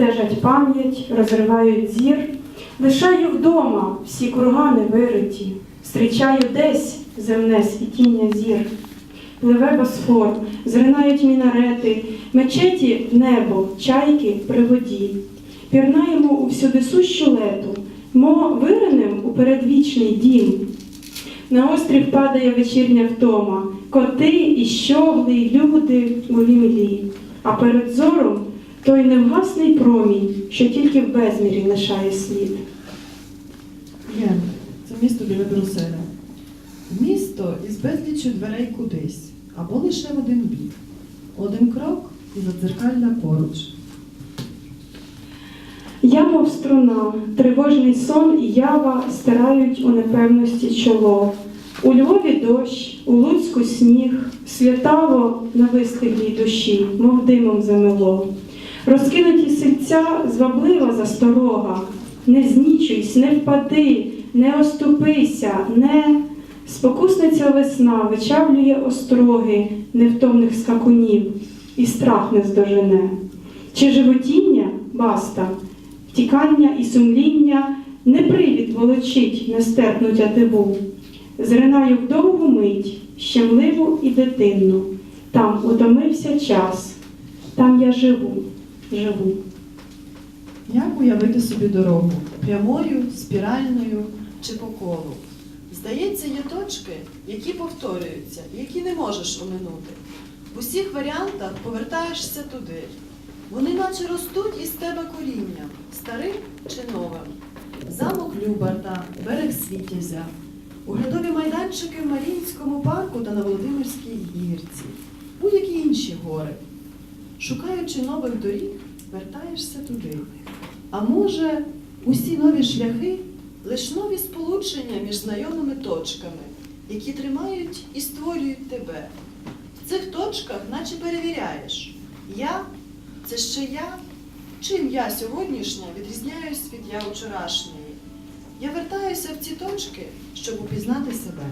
бентежать пам'ять, розривають зір. Лишаю вдома всі кургани вириті, Встрічаю десь земне світіння зір. Пливе босфор, зринають мінарети, мечеті в небо, чайки при воді. Пірнаємо у всюдисущу лету, мо виринем у передвічний дім. На острів падає вечірня втома, коти і щогли, і люди у вімлі, а перед зором той невгасний промінь, що тільки в безмірі лишає слід. Ген це місто біля Брюсселя. Місто із безліччю дверей кудись, або лише в один бік. Один крок і задзеркальна поруч. Я, мов струна, тривожний сон і ява стирають у непевності чоло. У Львові дощ, у Луцьку сніг, святаво на вистиглій душі, мов димом замело. Розкинуті сельця зваблива засторога. Не знічуйсь, не впади, не оступися, не спокусниця весна вичавлює остроги невтомних скакунів, і страх не здожене. Чи животіння баста, втікання і сумління не привід волочить нестерпну тятиву. Зринаю в довгу мить, щемливу і дитинну. Там утомився час, там я живу, живу. Як уявити собі дорогу? Прямою, спіральною чи по колу? Здається, є точки, які повторюються, які не можеш оминути. В усіх варіантах повертаєшся туди. Вони наче ростуть із тебе корінням, старим чи новим. Замок Любарта, берег Світязя, оглядові майданчики в Маріїнському парку та на Володимирській гірці, будь-які інші гори. Шукаючи нових доріг, вертаєшся туди. А може, усі нові шляхи лиш нові сполучення між знайомими точками, які тримають і створюють тебе. В цих точках, наче перевіряєш, я це ще я, чим я сьогоднішня відрізняюсь від я вчорашньої. Я вертаюся в ці точки, щоб упізнати себе.